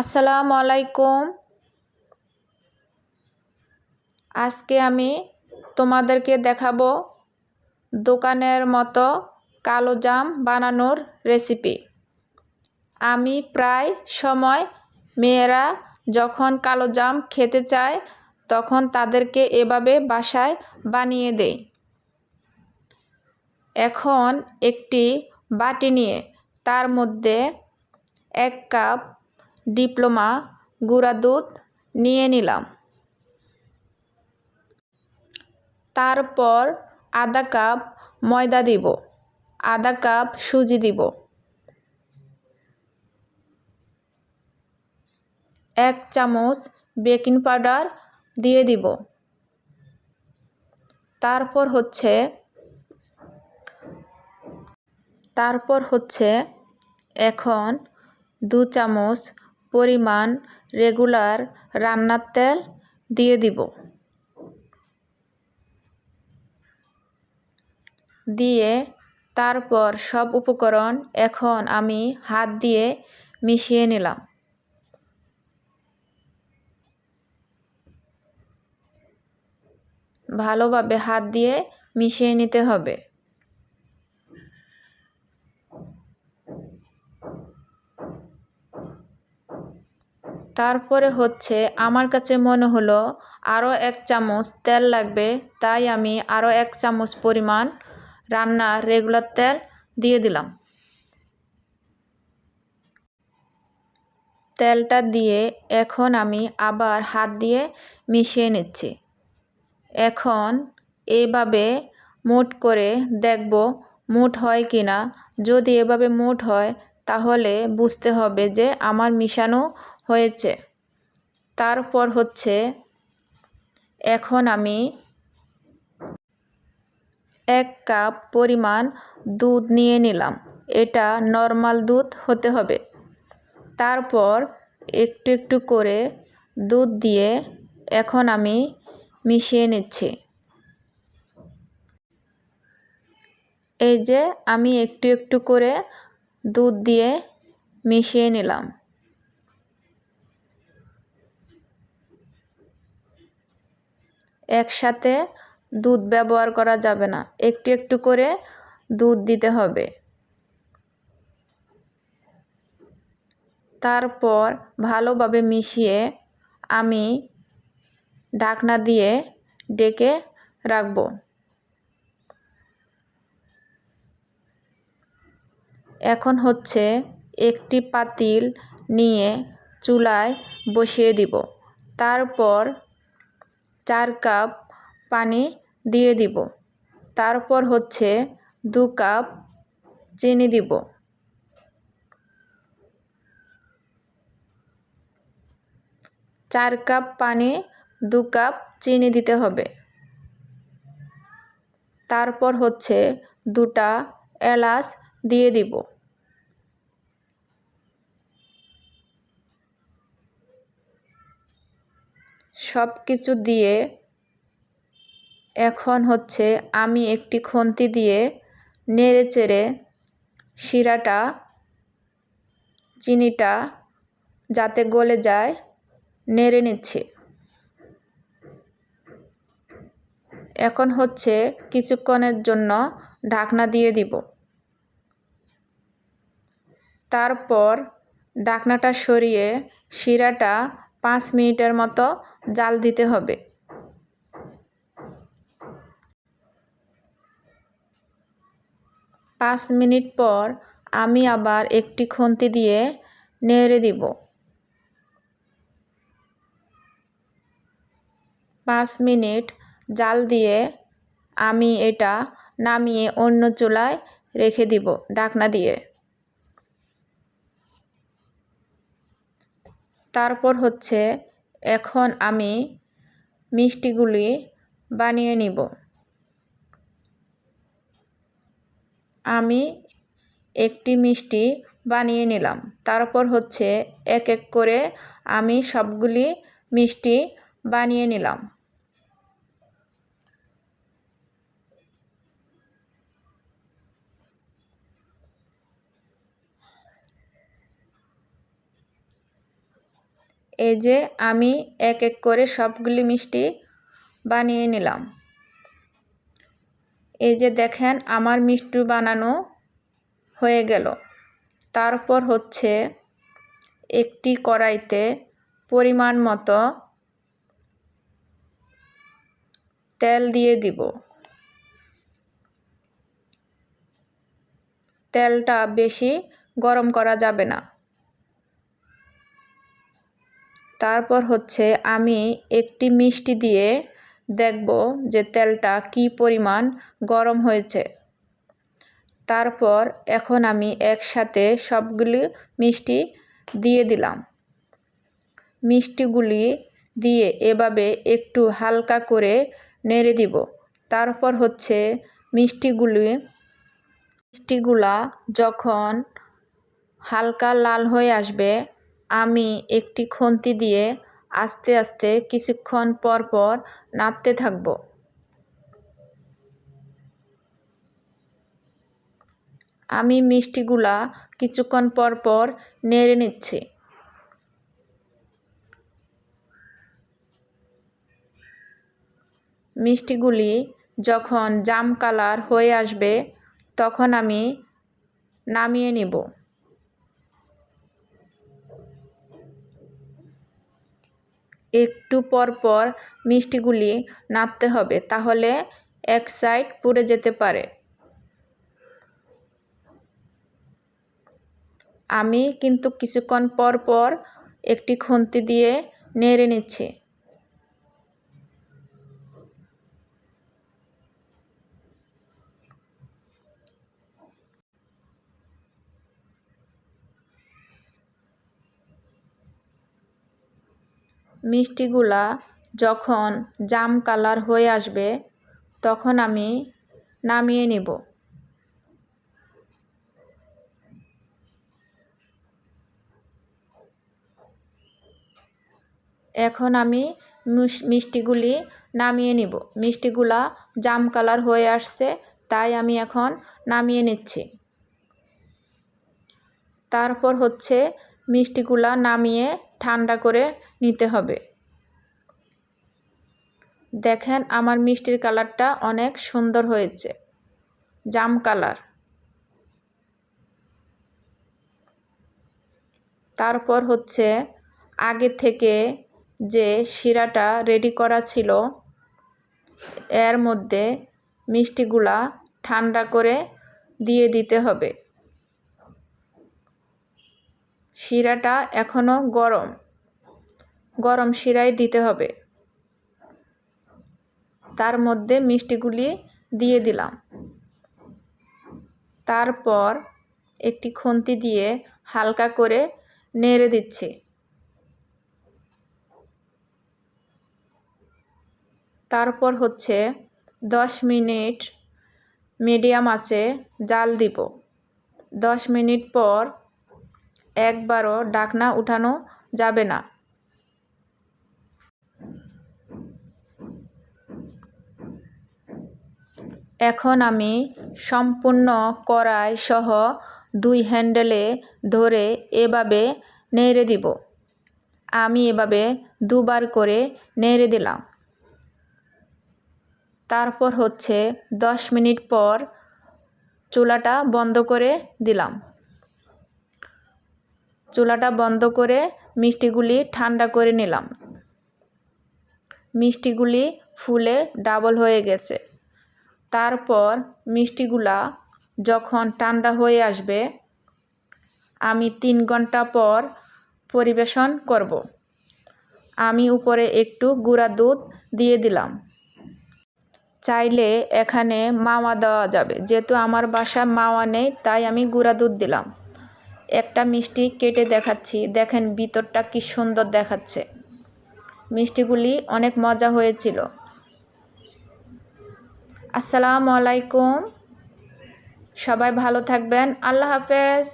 আসসালামু আলাইকুম। আজকে আমি তোমাদেরকে দেখাবো দোকানের মতো কালো জাম বানানোর রেসিপি। আমি প্রায় সময় মেয়েরা যখন কালো জাম খেতে চায়, তখন তাদেরকে এভাবে বাসায় বানিয়ে দেই। এখন একটি বাটি নিয়ে তার মধ্যে এক কাপ ডিপ্লোমা, গুঁড়া দুধ নিয়ে নিলাম। তারপর আধা কাপ ময়দা দিব, আধা কাপ সুজি দিব, এক চামচ বেকিং পাউডার দিয়ে দিব। তারপর হচ্ছে তারপর হচ্ছে এখন দু চামচ পরিমাণ রেগুলার রান্নার তেল দিয়ে দিব। দিয়ে তারপর সব উপকরণ এখন আমি হাত দিয়ে মিশিয়ে নিলাম। ভালোভাবে হাত দিয়ে মিশিয়ে নিতে হবে। তারপরে হচ্ছে আমার কাছে মনে হলো আরও এক চামচ তেল লাগবে, তাই আমি আরও এক চামচ পরিমাণ রান্নার রেগুলার তেল দিয়ে দিলাম। তেলটা দিয়ে এখন আমি আবার হাত দিয়ে মিশিয়ে নিচ্ছি। এখন এইভাবে মুট করে দেখব মুট হয় কি না যদি এভাবে মুট হয়, তাহলে বুঝতে হবে যে আমার মিশানো হয়েছে। তারপর হচ্ছে, এখন আমি এক কাপ পরিমাণ দুধ নিয়ে নিলাম। এটা নর্মাল দুধ হতে হবে। তারপর একটু একটু করে দুধ দিয়ে এখন আমি মিশিয়ে নিচ্ছি। এই যে আমি একটু একটু করে দুধ দিয়ে মিশিয়ে নিলাম। একসাথে দুধ ব্যবহার করা যাবে না। একটু একটু করে দুধ দিতে হবে। তারপর ভালোভাবে মিশিয়ে আমি ঢাকনা দিয়ে ডেকে রাখব। এখন হচ্ছে একটি পাতিল নিয়ে চুলায় বসিয়ে দিব। তারপর চার কাপ পানি দিয়ে দিব। তারপর হচ্ছে দু কাপ চিনি দিব। চার কাপ পানি, দু কাপ চিনি দিতে হবে। তারপর হচ্ছে দুটা এলাচ দিয়ে দিব। সব কিছু দিয়ে এখন হচ্ছে আমি একটি খুন্তি দিয়ে নেড়ে চেড়ে শিরাটা, চিনিটা যাতে গলে যায়, নেড়ে নিচ্ছে। এখন হচ্ছে কিছুক্ষণের জন্য ঢাকনা দিয়ে দিব। তারপর ঢাকনাটা সরিয়ে শিরাটা পাঁচ মিনিটের মতো জাল দিতে হবে। পাঁচ মিনিট পর আমি আবার একটি খুন্তি দিয়ে নেড়ে দিব। পাঁচ মিনিট জাল দিয়ে আমি এটা নামিয়ে অন্য চুলায় রেখে দিব, ঢাকনা দিয়ে। তারপর হচ্ছে এখন আমি মিষ্টিগুলি বানিয়ে নিব। আমি একটি মিষ্টি বানিয়ে নিলাম। তারপর হচ্ছে এক এক করে আমি সবগুলি মিষ্টি বানিয়ে নিলাম। এই যে আমি এক এক করে সবগুলি মিষ্টি বানিয়ে নিলাম। এই যে দেখেন আমার মিষ্টি বানানো হয়ে গেল। তারপর হচ্ছে একটি কড়াইতে পরিমাণ মতো তেল দিয়ে দিব। তেলটা বেশি গরম করা যাবে না। তারপর হচ্ছে আমি একটি মিষ্টি দিয়ে দেখব যে তেলটা কি পরিমাণ গরম হয়েছে। তারপর এখন আমি একসাথে সবগুলি মিষ্টি দিয়ে দিলাম। মিষ্টিগুলি দিয়ে এভাবে একটু হালকা করে নেড়ে দিব। তারপর হচ্ছে মিষ্টিগুলি, মিষ্টিগুলা যখন হালকা লাল হয়ে আসবে আমি একটি খুন্তি দিয়ে আস্তে আস্তে কিছুক্ষণ পর পর নাড়তে থাকব। আমি মিষ্টিগুলা কিছুক্ষণ পর পর নেড়ে নিচ্ছি। মিষ্টিগুলি যখন জাম কালার হয়ে আসবে, তখন আমি নামিয়ে নিব। একটু পর পর মিষ্টিগুলি নাড়তে হবে, তাহলে এক সাইড পুড়ে যেতে পারে। আমি কিন্তু কিছুক্ষণ পর পর একটি খুন্তি দিয়ে নেড়ে নিচ্ছি। মিষ্টিগুলা যখন জাম কালার হয়ে আসবে, তখন আমি নামিয়ে নিব। এখন আমি মিষ্টিগুলি নামিয়ে নিব। মিষ্টিগুলা জাম কালার হয়ে আসছে, তাই আমি এখন নামিয়ে নিচ্ছি। তারপর হচ্ছে মিষ্টিগুলা নামিয়ে ঠান্ডা করে নিতে হবে। দেখেন আমার মিষ্টির কালারটা অনেক সুন্দর হয়েছে। জাম কালার। তারপর হচ্ছে আগে থেকে যে শিরাটা রেডি করা ছিল, এর মধ্যে মিষ্টিগুলা ঠান্ডা করে দিয়ে দিতে হবে। শিরাটা এখনও গরম। গরম শিরাই দিতে হবে। তার মধ্যে মিষ্টিগুলি দিয়ে দিলাম। তারপর একটি খুন্তি দিয়ে হালকা করে নেড়ে দিচ্ছি। তারপর হচ্ছে দশ মিনিট মিডিয়াম আছে জাল দিব। দশ মিনিট পর একবারও ডাকনা উঠানো যাবে না। এখন আমি সম্পূর্ণ কড়াই সহ দুই হ্যান্ডেলে ধরে এভাবে নেড়ে দিব। আমি এভাবে দুবার করে নেড়ে দিলাম। তারপর হচ্ছে দশ মিনিট পর চুলাটা বন্ধ করে দিলাম। চুলাটা বন্ধ করে মিষ্টিগুলি ঠান্ডা করে নিলাম। মিষ্টিগুলি ফুলে ডাবল হয়ে গেছে। তারপর মিষ্টিগুলা যখন ঠান্ডা হয়ে আসবে, আমি তিন ঘণ্টা পর পরিবেশন করব। আমি উপরে একটু গুঁড়া দুধ দিয়ে দিলাম। চাইলে এখানে মাওয়া দেওয়া যাবে। যেহেতু আমার বাসায় মাওয়া নেই, তাই আমি গুঁড়া দুধ দিলাম। একটা মিষ্টি কেটে দেখাচ্ছি। দেখেন ভিতরটা কি সুন্দর দেখাচ্ছে। মিষ্টিগুলি অনেক মজা হয়েছিল। আসসালামু আলাইকুম। সবাই ভালো থাকবেন। আল্লাহ হাফেজ।